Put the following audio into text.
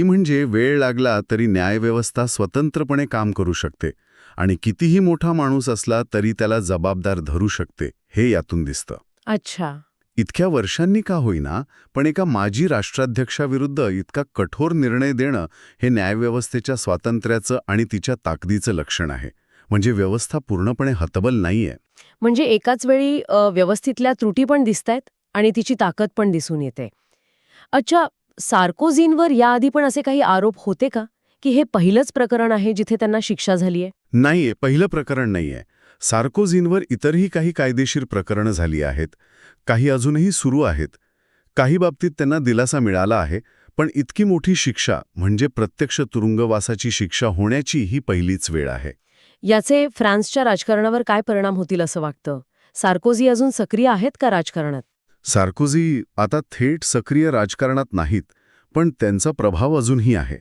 ती म्हणजे वेळ लागला तरी न्यायव्यवस्था स्वतंत्रपणे काम करू शकते आणि कितीही मोठा माणूस असला तरी त्याला जबाबदार धरू शकते हे यातून दिसतं. अच्छा. इतक्या वर्षांनी का होईना पण एका माजी राष्ट्राध्यक्षाविरुद्ध इतका कठोर निर्णय देणं हे न्यायव्यवस्थेच्या स्वातंत्र्याचं आणि तिच्या ताकदीचं लक्षण आहे. म्हणजे व्यवस्था पूर्णपणे हतबल नाहीये. म्हणजे एकाच वेळी व्यवस्थितल्या त्रुटी पण दिसतायत आणि तिची ताकद पण दिसून येते. अच्छा सार्कोझीनवर याआधी पण असे काही आरोप होते का? की हे पहिलंच प्रकरण आहे जिथे त्यांना शिक्षा झालीय? नाहीये पहिलं प्रकरण नाहीये. सार्कोझीनवर इतरही काही कायदेशीर प्रकरणं झाली आहेत. काही अजूनही सुरू आहेत. काही बाबतीत त्यांना दिलासा मिळाला आहे पण इतकी मोठी शिक्षा म्हणजे प्रत्यक्ष तुरुंगवासाची शिक्षा होण्याची ही पहिलीच वेळ आहे. याचे फ्रान्सच्या राजकारणावर काय परिणाम होतील असं वाटतं? सार्कोझी अजून सक्रिय आहेत का राजकारणात? सार्कोझी आता थेट सक्रिय राजकारणात नाहीत पण त्यांचा प्रभाव अजूनही आहे.